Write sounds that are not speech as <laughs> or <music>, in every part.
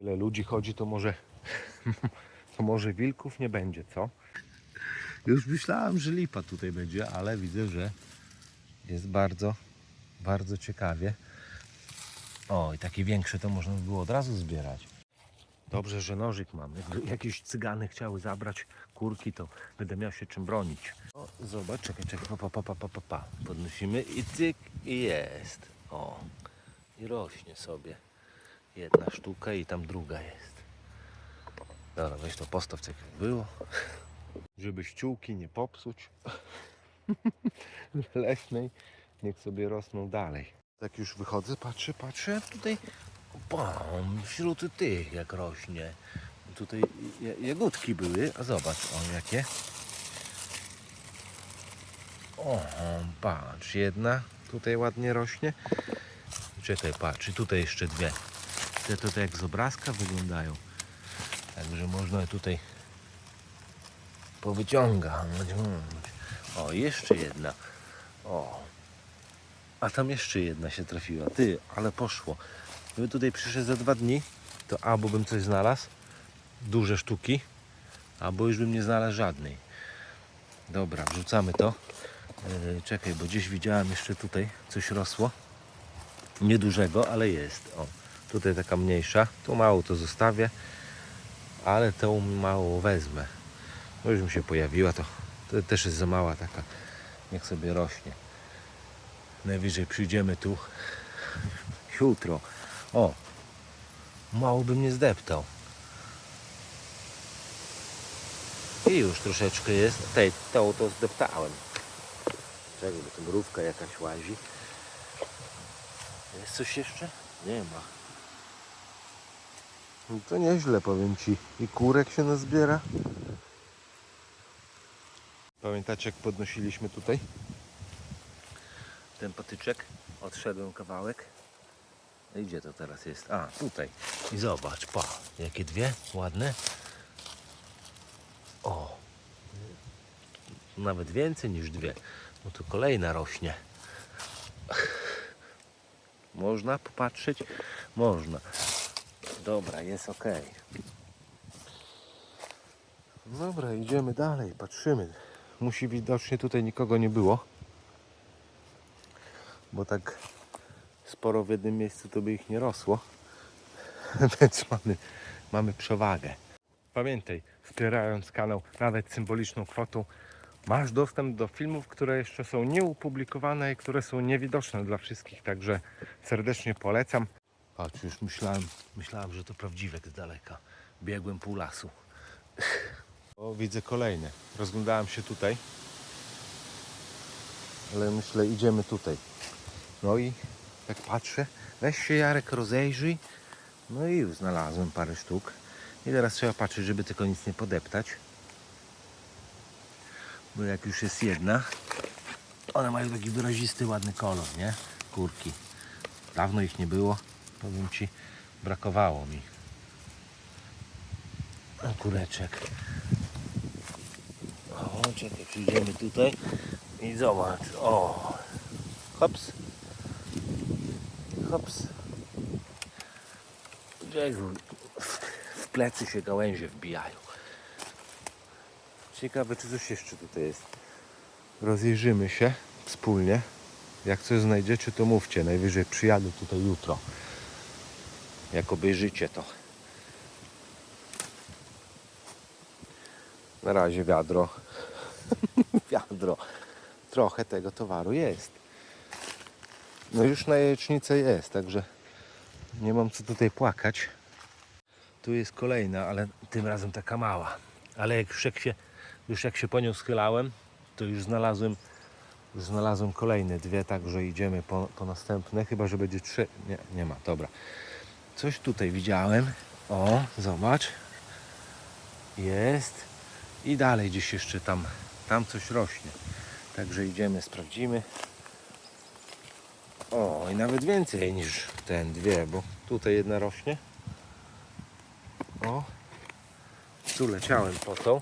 Tyle ludzi chodzi, to może, <laughs> to może wilków nie będzie, co? Już myślałem, że lipa tutaj będzie, ale widzę, że jest bardzo, bardzo ciekawie. O, i takie większe to można by było od razu zbierać. Dobrze, że nożyk mam. Jakby jakieś cygany chciały zabrać kurki, to będę miał się czym bronić. O, zobacz, czekaj, czekaj, pa, pa, pa, pa, pa, pa. Podnosimy i cyk, i jest. O, i rośnie sobie. Jedna sztuka i tam druga jest. Dobra, weź to postaw, jak było. Żeby ściółki nie popsuć. <laughs> Leśnej, niech sobie rosną dalej. Tak już wychodzę, patrzę, patrzę, tutaj bam, wśród tych jak rośnie. Tutaj ja- jagódki były, a zobacz, o jakie. O, patrz, jedna tutaj ładnie rośnie. Czekaj, patrz, i tutaj jeszcze dwie. Te tutaj jak z obrazka wyglądają. Także można tutaj powyciągać. O, jeszcze jedna. O. A tam jeszcze jedna się trafiła. Ty, ale poszło. Gdyby tutaj przyszedł za dwa dni, to albo bym coś znalazł, duże sztuki, albo już bym nie znalazł żadnej. Dobra, wrzucamy to. Yy, czekaj, bo gdzieś widziałem jeszcze tutaj coś rosło. Niedużego, ale jest. O, tutaj taka mniejsza. Tu mało to zostawię, ale tą mało wezmę. No już mi się pojawiła, to, to też jest za mała taka. Niech sobie rośnie. Najwyżej przyjdziemy tu jutro. O, mało bym nie zdeptał. I już troszeczkę jest. Tej, tą to zdeptałem. Czekaj, bo tu mrówka jakaś łazi. Jest coś jeszcze? Nie ma. No to nieźle powiem Ci. I kurek się nazbiera. Pamiętacie jak podnosiliśmy tutaj? Ten patyczek. Odszedłem kawałek. No i gdzie to teraz jest? A, tutaj. I zobacz, pa, jakie dwie ładne. O, nawet więcej niż dwie. No to kolejna rośnie. Można popatrzeć? Można. Dobra, jest ok. Dobra, idziemy dalej, patrzymy. Musi widocznie tutaj nikogo nie było. Bo tak sporo w jednym miejscu to by ich nie rosło. <laughs> Więc mamy, mamy przewagę. Pamiętaj, wspierając kanał nawet symboliczną kwotą, masz dostęp do filmów, które jeszcze są nieopublikowane i które są niewidoczne dla wszystkich, także serdecznie polecam. Patrz, już myślałem, myślałem, że to prawdziwek z daleka. Biegłem pół lasu. O, widzę kolejne. Rozglądałem się tutaj. Ale myślę, idziemy tutaj. No i jak patrzę, weź się Jarek rozejrzyj. No i już znalazłem parę sztuk. I teraz trzeba patrzeć, żeby tylko nic nie podeptać. Bo jak już jest jedna, one mają taki wyrazisty, ładny kolor, nie? Kurki. Dawno ich nie było. Powiem Ci, brakowało mi. Kureczek. O, czekaj, przyjdziemy tutaj i zobacz. O, hops. Hops. W plecy się gałęzie wbijają. Ciekawe, czy coś jeszcze tutaj jest. Rozejrzymy się wspólnie. Jak coś znajdziecie, to mówcie. Najwyżej przyjadę tutaj jutro. Jak obejrzycie to. Na razie wiadro. <laughs> wiadro. Trochę tego towaru jest. No już na jajecznicę jest, także nie mam co tutaj płakać. Tu jest kolejna, ale tym razem taka mała. Ale jak już jak się, już jak się po nią schylałem, to już znalazłem, już znalazłem kolejne dwie, także idziemy po, po następne, chyba że będzie trzy. Nie, nie ma, dobra. Coś tutaj widziałem. O, zobacz. Jest. I dalej gdzieś jeszcze tam, tam coś rośnie. Także idziemy, sprawdzimy. O, i nawet więcej niż ten, dwie, bo tutaj jedna rośnie. O, tu leciałem po tą.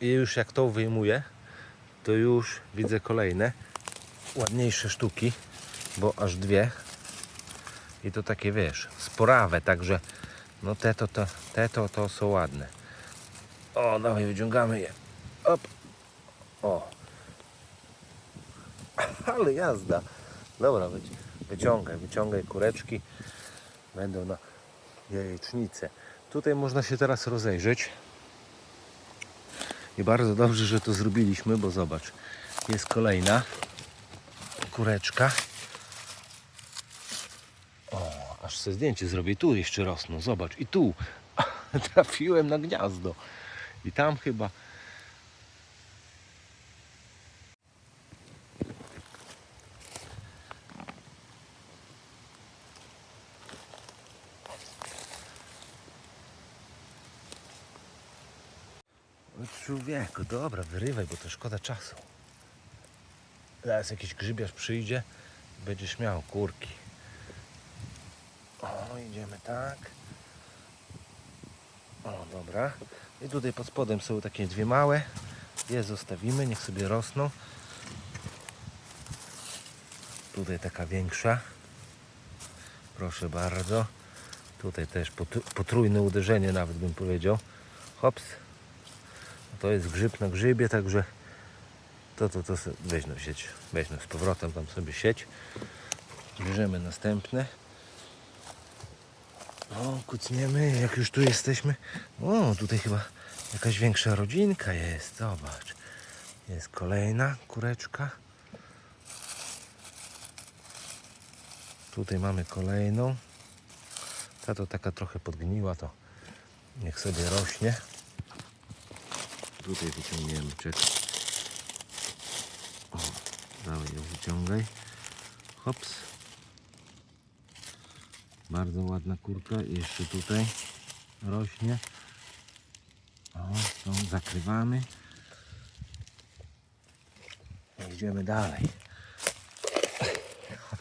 I już jak tą wyjmuję, to już widzę kolejne ładniejsze sztuki, bo aż dwie. I to takie, wiesz, sporawe, także no te to, to, te to, to są ładne. O, dawaj, wyciągamy je. Op. O. <laughs> Ale jazda. Dobra, wyci- wyciągaj, wyciągaj kureczki. Będą na jajecznicę. Tutaj można się teraz rozejrzeć. I bardzo dobrze, że to zrobiliśmy, bo zobacz, jest kolejna kureczka. O, sobie zdjęcie zrobię. Tu jeszcze rosną, zobacz. I tu <laughs> trafiłem na gniazdo. I tam chyba. O człowieku, dobra, wyrywaj, bo to szkoda czasu. Zaraz jakiś grzybiarz przyjdzie, będziesz miał kurki. Idziemy tak. O, dobra. I tutaj pod spodem są takie dwie małe. Je zostawimy, niech sobie rosną. Tutaj taka większa. Proszę bardzo. Tutaj też potr- potrójne uderzenie nawet bym powiedział. Hops. To jest grzyb na grzybie, także to, to, to se- weź no sieć, weź no z powrotem tam sobie sieć. Bierzemy następne. O, kucniemy, jak już tu jesteśmy. O, tutaj chyba jakaś większa rodzinka jest, zobacz. Jest kolejna kureczka. Tutaj mamy kolejną. Ta to taka trochę podgniła, to niech sobie rośnie. Tutaj wyciągniemy, czekaj. O, dawaj ją wyciągaj. Hops. Bardzo ładna kurka. I jeszcze tutaj rośnie. O, tą zakrywamy. I Idziemy dalej.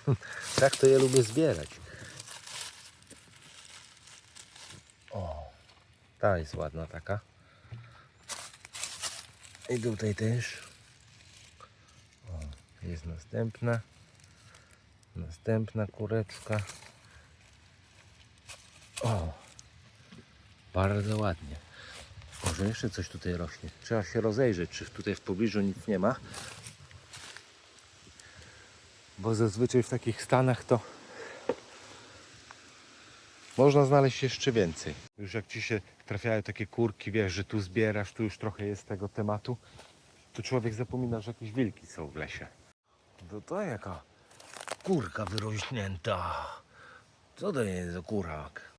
<laughs> tak to ja lubię zbierać. O, ta jest ładna taka. I tutaj też. O, jest następna. Następna kureczka. O, bardzo ładnie. Może jeszcze coś tutaj rośnie. Trzeba się rozejrzeć, czy tutaj w pobliżu nic nie ma. Bo zazwyczaj w takich stanach to można znaleźć jeszcze więcej. Już jak ci się trafiają takie kurki, wiesz, że tu zbierasz, tu już trochę jest tego tematu, to człowiek zapomina, że jakieś wilki są w lesie. To to jaka kurka wyrośnięta. Co to jest za kurak?